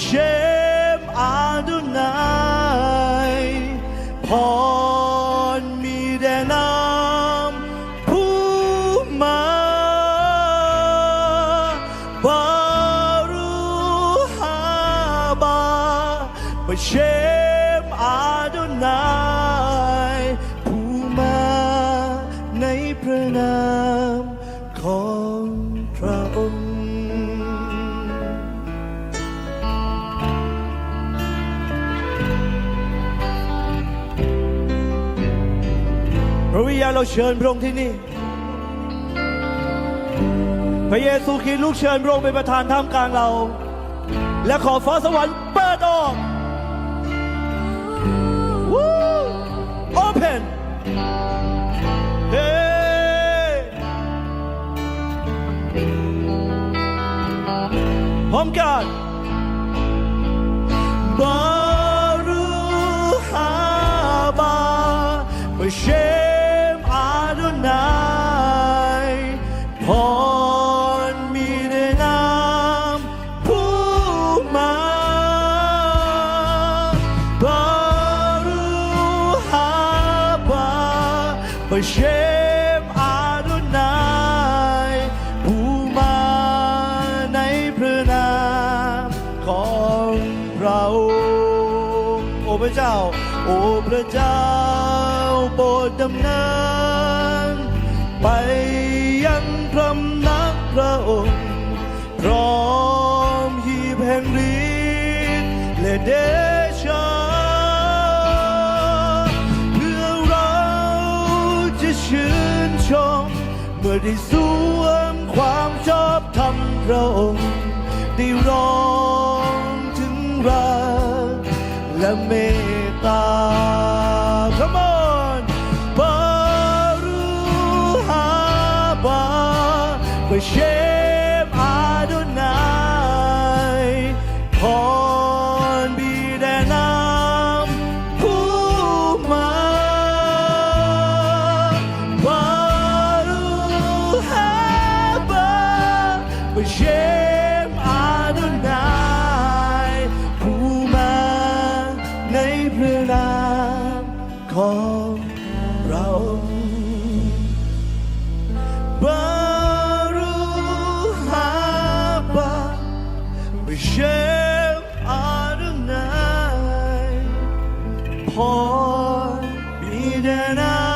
เชมอาดุนาย พระวิญญาณเราเชิญพระองค์ที่นี่ พระเยซูคริสต์ลูกเชิญพระองค์เป็นประธานท่ามกลางเรา และขอฟ้าสวรรค์เปิดออก Woo! Open เฮ้พร้อมกัน บเชมอาดุนายผู้มาในพระนามของเราโอ้พระเจ้า โอ้พระเจ้าโปรดดำเนินไปยังพระนักพระองค์ พร้อมหีบแห่งฤทธิ์และเดชา เมื่อได้สวมความชอบธรรมพระองค์ได้ร้องถึงรักและเมตตา Come on บารุฮาบาเพื่อ ของเราบารูฮาบาบิเชมอาดนายพอมีแด่นา